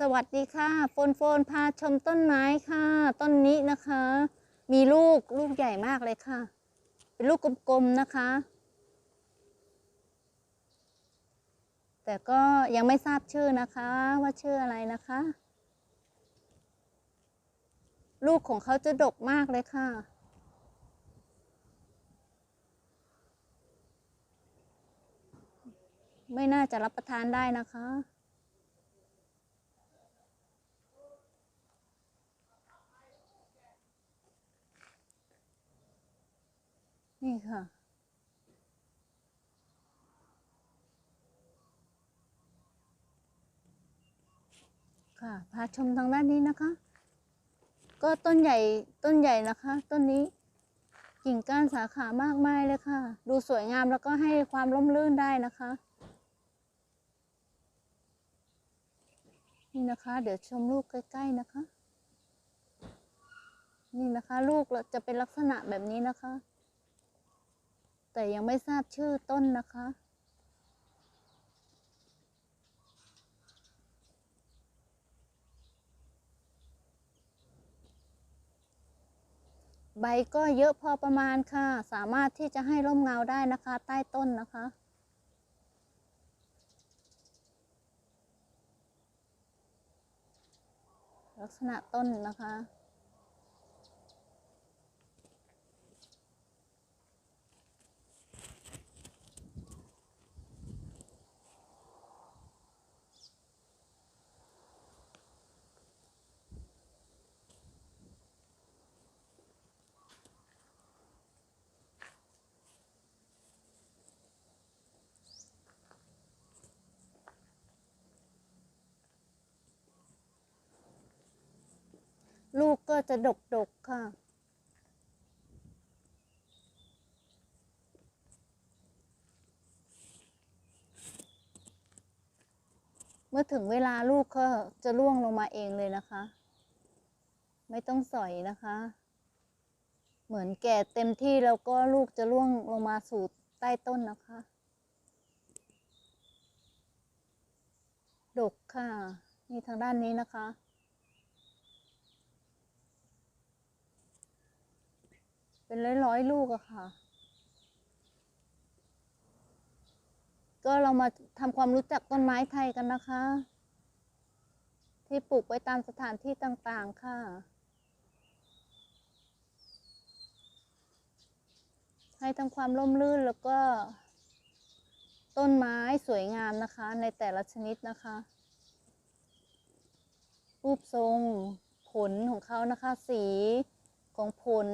สวัสดีค่ะโฟนโฟนพาชมต้นไม้ค่ะ ต้นนี้นะคะ มีลูกลูกใหญ่มากเลยค่ะ เป็นลูกกลมๆนะคะ แต่ก็ยังไม่ทราบชื่อนะคะ ว่าชื่ออะไรนะคะ ลูกของเขาจะดกมากเลยค่ะไม่น่าจะรับประทานได้นะคะ นี่ค่ะ ค่ะ พาชมทางด้านนี้นะคะ ก็ต้นใหญ่ต้นใหญ่นะคะ ต้นนี้กิ่งก้านสาขามากมายเลยค่ะ ดูสวยงามแล้วก็ให้ความร่มรื่นได้นะคะ นี่นะคะ เดี๋ยวชมลูกใกล้ๆนะคะ นี่นะคะ ลูกจะเป็นลักษณะแบบนี้นะคะ แต่ยังไม่ทราบชื่อต้นนะคะ ใบก็เยอะพอประมาณค่ะ สามารถที่จะให้ร่มเงาได้นะคะ ใต้ต้นนะคะลักษณะต้นนะคะ ลู ก็จะดกดกๆค่ะ เมื่อถึงเวลาลูกก็จะร่วงลงมาเองเลยนะคะ ไม่ต้องสอยนะคะ เหมือนแก่เต็มที่แล้วก็ลูกจะร่วงลงมาสู่ใต้ต้นนะคะ ดกค่ะ นี่ทางด้านนี้นะคะ เป็นร้อยๆลูกอะค่ะ ก็เรามาทำความรู้จักต้นไม้ไทยกันนะคะ ที่ปลูกไว้ตามสถานที่ต่างๆค่ะ ให้ทำความร่มรื่นแล้วก็ ต้นไม้สวยงามนะคะ ในแต่ละชนิดนะคะ รูปทรงผลของเขานะคะ สีของผล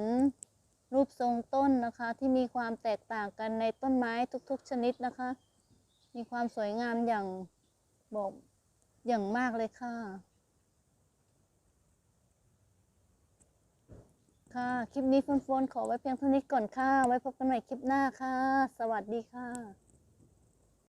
รูปทรงต้นนะคะ ที่มีความแตกต่างกันในต้นไม้ทุกๆชนิดนะคะ มีความสวยงามอย่างบอกอย่างมากเลยค่ะ ค่ะ คลิปนี้โฟนๆขอไว้เพียงเท่านี้ก่อนค่ะ ไว้พบกันใหม่คลิปหน้าค่ะ สวัสดีค่ะ